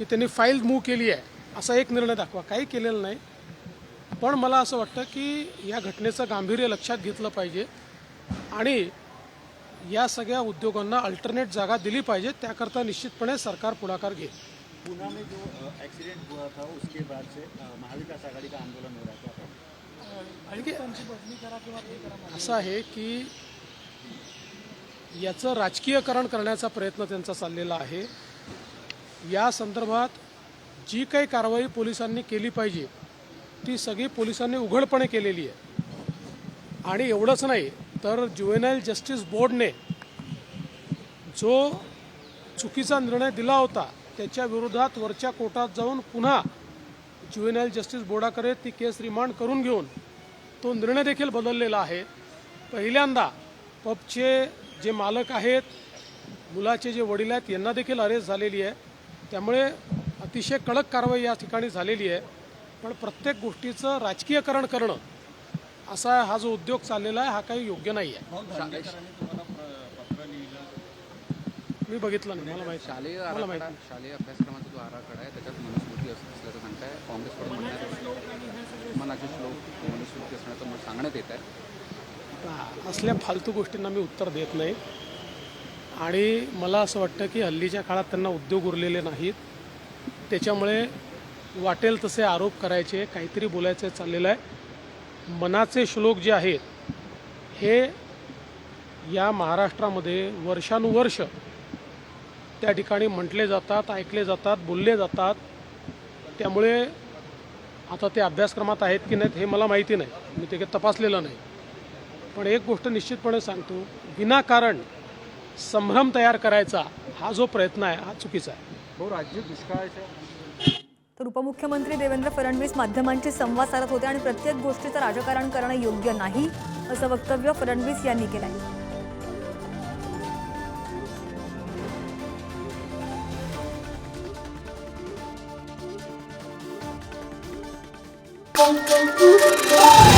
की त्यांनी file move केली आहे असा एक निर्णय दाखवा. काही केलेलं नाही. पण मला असं वाटतं की या घटनेचं गांभीर्य लक्षात घेतलं पाहिजे आणि या सगळ्या उद्योगांना अल्टरनेट जागा दिली पाहिजे त्याकरता निश्चितपणे सरकार पुढाकार घेईल. में जो एक्सीडेंट हुआ था उसके बाद से महाविकास आघाड़ी का आंदोलन हो रहा कहेंगे? असं आहे की याचं राजकीयकरण करण्याचा प्रयत्न त्यांचा चाललेला आहे. या संदर्भात जी काही कारवाई पोलिसांनी केली पाहिजे ती सगळी पोलिसांनी उघडपणे केलेली आहे. आणि एवढंच नाही तर ज्युएनाईल जस्टिस बोर्डने जो चुकीचा निर्णय दिला होता त्याच्या विरोधात वरच्या कोर्टात जाऊन पुन्हा ज्युएनाईल जस्टिस बोर्डाकडे ती केस रिमांड करून घेऊन तो निर्णय देखील बदललेला आहे. पहिल्यांदा पबचे जे मालक आहेत मुलाचे जे वडील आहेत यांना देखील अरेस्ट झालेली आहे. त्यामुळे अतिशय कडक कारवाई या ठिकाणी झालेली आहे. पण प्रत्येक गोष्टीचं राजकीयकरण करणं असा हा जो उद्योग चाललेला आहे हा काही योग्य नाही आहे. मी बघितलं नाही मला माहिती शालेय मला माहिती शालेय अभ्यासक्रमाचा जो आराखडा आहे त्याच्यात मनुस्मृती असं असल्याचं सांगताय काँग्रेसकडून म्हणण्यात मनाचे श्लोक मनुस्मृती असण्याचं सांगण्यात येत आहे. आता असल्या फालतू गोष्टींना मी उत्तर देत नाही. आणि मला असं वाटतं की हल्लीच्या काळात त्यांना उद्योग उरलेले नाहीत. त्याच्यामुळे वाटेल तसे आरोप करायचे काहीतरी बोलायचं चाललेलं आहे. मनाचे श्लोक जे आहेत हे या महाराष्ट्रामध्ये वर्षानुवर्ष त्या ठिकाणी म्हटले जातात ऐकले जातात बोलले जातात. त्यामुळे आता ते अभ्यासक्रमात आहेत की नाहीत हे मला माहिती नाही. मी ते काही तपासलेलं नाही. पण एक गोष्ट निश्चितपणे सांगतो विनाकारण संभ्रम तयार करायचा हा जो प्रयत्न आहे हा चुकीचा आहे हो राज्य दुष्काळाच्या तर उपमुख्यमंत्री देवेंद्र फडणवीस माध्यमांशी संवाद साधत होते आणि प्रत्येक गोष्टीचं राजकारण करणं योग्य नाही असं वक्तव्य फडणवीस यांनी केलं आहे Thank you.